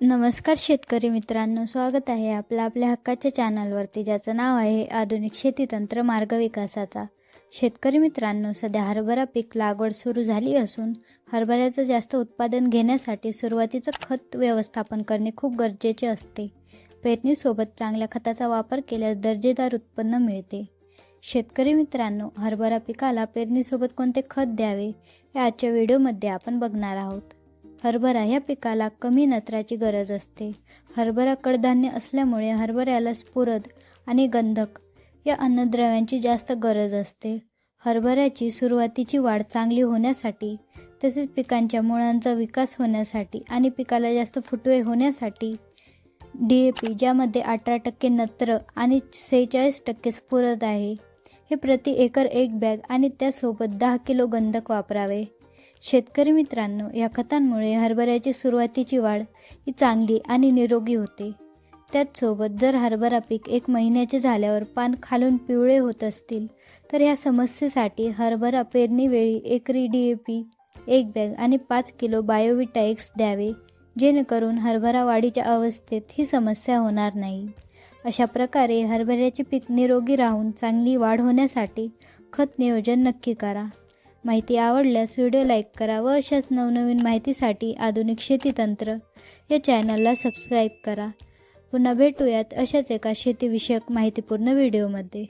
नमस्कार शेतकरी मित्रांनो स्वागत आहे आपलं आपल्या हक्काच्या चॅनलवरती ज्याचं नाव आहे आधुनिक शेती तंत्र मार्ग विकासाचा. शेतकरी मित्रांनो सध्या हरभरा पीक लागवड सुरू झाली असून हरभऱ्याचं जास्त उत्पादन घेण्यासाठी सुरुवातीचं खत व्यवस्थापन करणे खूप गरजेचे असते. पेरणीसोबत चांगल्या खताचा वापर केल्यास दर्जेदार उत्पन्न मिळते. शेतकरी मित्रांनो हरभरा पिकाला पेरणीसोबत कोणते खत द्यावे हे आजच्या व्हिडिओमध्ये आपण बघणार आहोत. हरभरा या पिकाला कमी नत्राची गरज असते. हरभरा कडधान्य असल्यामुळे हरभऱ्याला स्फुरद आणि गंधक या अन्नद्रव्यांची जास्त गरज असते. हरभऱ्याची सुरुवातीची वाढ चांगली होण्यासाठी तसेच पिकांच्या मुळांचा विकास होण्यासाठी आणि पिकाला जास्त फुटवे होण्यासाठी डी ए पी ज्यामध्ये अठरा टक्के नत्र आणि सेहेचाळीस टक्के स्फुरद आहे. हे प्रति एकर एक बॅग आणि त्यासोबत दहा किलो गंधक वापरावे. शेतकरी मित्रांनो या खतांमुळे हरभऱ्याची सुरुवातीची वाढ ही चांगली आणि निरोगी होते. त्याचसोबत जर हरभरा पीक एक महिन्याचे झाल्यावर पान खालून पिवळे होत असतील तर या समस्येसाठी हरभरा पेरणीवेळी एकरी डी ए पी एक बॅग आणि पाच किलो बायोविटाएक्स द्यावे जेणेकरून हरभरा वाढीच्या अवस्थेत ही समस्या होणार नाही. अशा प्रकारे हरभऱ्याचे पीक निरोगी राहून चांगली वाढ होण्यासाठी खत नियोजन नक्की करा. माहिती आवडल्यास व्हिडिओ लाईक करा व अशाच नवनवीन माहितीसाठी आधुनिक शेतीतंत्र या चॅनलला सबस्क्राईब करा. पुन्हा भेटूयात अशाच एका शेतीविषयक माहितीपूर्ण व्हिडिओमध्ये.